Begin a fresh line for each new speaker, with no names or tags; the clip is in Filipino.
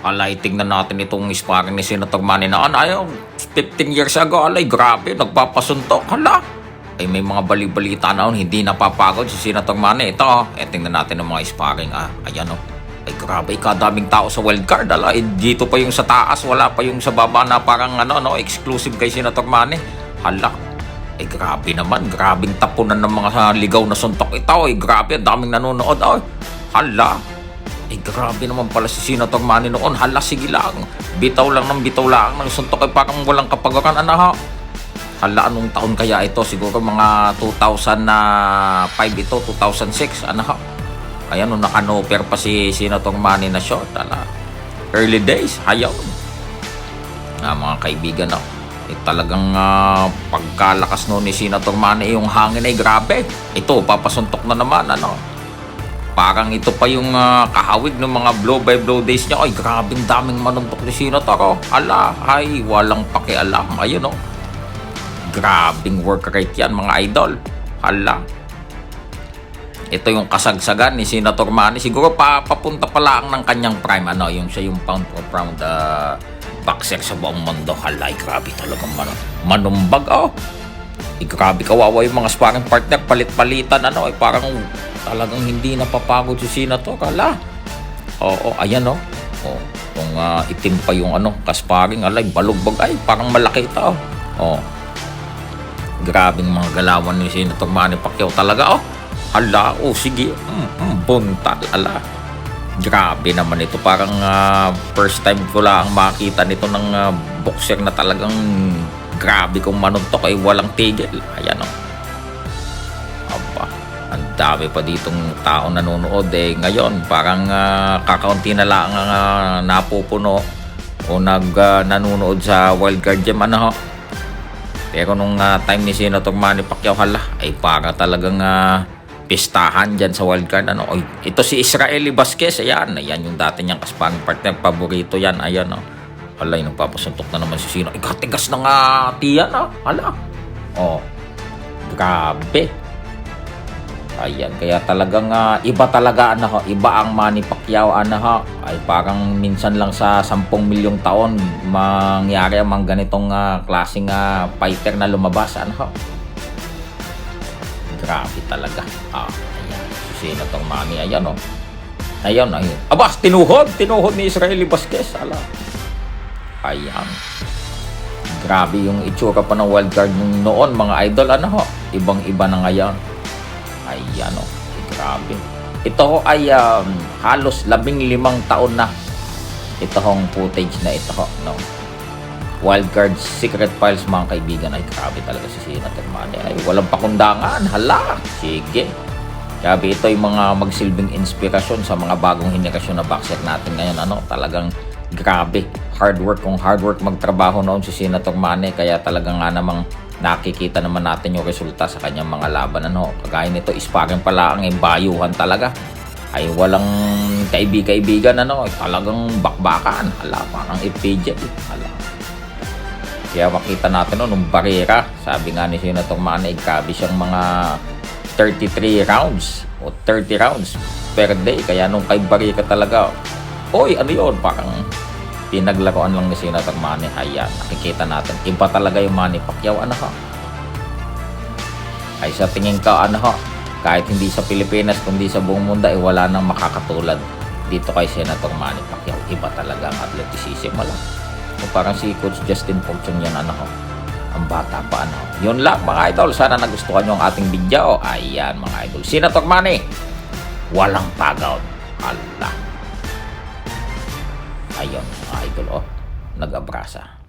Alay, tingnan natin itong sparring ni Senator Manny na ayaw. 15 years ago, alay, grabe, nagpapasuntok. Hala, ay may mga bali-balita na oh, hindi napapagod si Senator Manny. Ito, oh, eh, tingnan natin ang mga sparring. Ah, ayan oh. Ay grabe, kadaming tao sa wildcard. Ala, eh, dito pa yung sa taas, wala pa yung sa baba na parang ano, no, exclusive kay Senator Manny. Hala, eh grabe naman, grabing tapunan ng mga ligaw na suntok ito. Eh grabe, daming nanonood. Ay, hala, eh grabe naman pala si Senator Manny noon. Hala, sige lang. Bitaw lang ng bitaw lang ng suntok ay parang walang kapagaran. Ha? Hala, anong taon kaya ito? Siguro mga 2005 ito, 2006. Ano ha? Ayan, nung nakanoper pa si Senator Manny na short. Hala, early days. Hayaw. Ah, mga kaibigan, no? Eh, talagang ah, pagkalakas noon ni Senator Manny, yung hangin ay grabe. Ito, papasuntok na naman, ano? Parang ito pa yung ah, kahawig ng mga blow by blow days niya. Ay, grabing daming manuntok ni Senator. Oh. Ala, ay, walang pakialam. Ayun, oh. Grabing work rate yan, mga idol. Hala. Ito yung kasagsagan ni Senator Manny. Siguro pa, papunta pa lang ng kanyang prime. Ano, yung siya yung pound for pound ah, boxer sa buong mundo. Hala, ay, grabe talagang man manumbag. Oh. Eh, grabe kawawa yung mga sparring partner. Palit-palitan. Ano, eh, parang talagang hindi napapagod si Senator. Hala. Oo, ayan oh. Oh, kung ah, itim pa yung ano, kasparing, alay, balugbog, ay, parang malaki ito. Oh. Grabing mga galawan ni Senator Manny Pacquiao talaga, oh. Hala, oh, sige. Mm, mm, buntal, ala. Grabe naman ito. Parang ah, first time ko lang makita nito ng ah, boxer na talagang grabe kung manuntok ay walang tigil. Ayan, oh. Ang dami pa ditong tao nanonood eh. Ngayon, parang ah, kakaunti na lang ang ah, napupuno o nag ah, nanonood sa wildcard gem ano ho. Pero nung ah, time ni Senator Manny Pacquiao hala, ay para talagang ah, pistahan dyan sa wildcard. Ano? Oy, ito si Israeli Vasquez, ayan, ayan yung dati niyang kasparang partner, paborito yan, ayan, oh. Hala, yung nagpapasuntok na naman si Sino. Ay, katigas na nga, tiyan, ah. Hala. Oh, grabe. Ayan, kaya talagang ah, iba talaga ano ho, iba ang Manny Pacquiao ano ho, ay parang minsan lang sa 10 milyong taon mangyari ang ganitong ah, klaseng ah, fighter na lumabas ano ho. Grabe talaga. Ah, ayan. Sino tong Manny? Ayan o. Ayan, ayun. Aba, tinuhod! Tinuhod ni Israeli Vasquez. Ala. Ayan. Grabe yung itsura pa ng wildcard nung noon, mga idol. Ano ho? Ibang-iba na ngayon. Ayan o. Grabe. Ito ay um, halos labing limang taon na. Ito hong footage na ito ho. No? Wildcard Secret Files mga kaibigan ay grabe talaga si Senator Manny. Ay walang pakundangan. Hala. Sige. Grabe ito yung mga magsilbing inspirasyon sa mga bagong henerasyon na boxer natin ngayon. Ano, talagang grabe. Hard work kung hard work magtrabaho noon si Senator Manny. Kaya talagang nga namang nakikita naman natin yung resulta sa kanyang mga laban. Ano, kagaya nito, isparin pala ang bayuhan talaga. Ay walang kaibig-kaibigan. Ano, talagang bakbakan. Hala, parang FPJ. Hala. Kaya makita natin no, nung barera, sabi nga ni Senator Manny, grabe siyang mga 33 rounds o 30 rounds per day. Kaya nung kay barera talaga, oy, ano yun? Parang pinaglaruan lang ni Senator Manny. Ayan, nakikita natin. Iba talaga yung Manny Pacquiao. Ano ha? Ay sa tingin ka, ano ha? Kahit hindi sa Pilipinas, kundi sa buong mundo, eh, wala nang makakatulad dito kay Senator Manny Pacquiao. Iba talaga ang athleticism. Wala. So, parang si Coach Justin Fortune yan, ano ho. Ang bata pa, ano. Yun lang, mga idol. Sana nagustuhan nyo ang ating video. Ayan, mga idol. Senator Manny, walang pagod. Allah. Ayun, mga idol, oh. Nag-abrasa.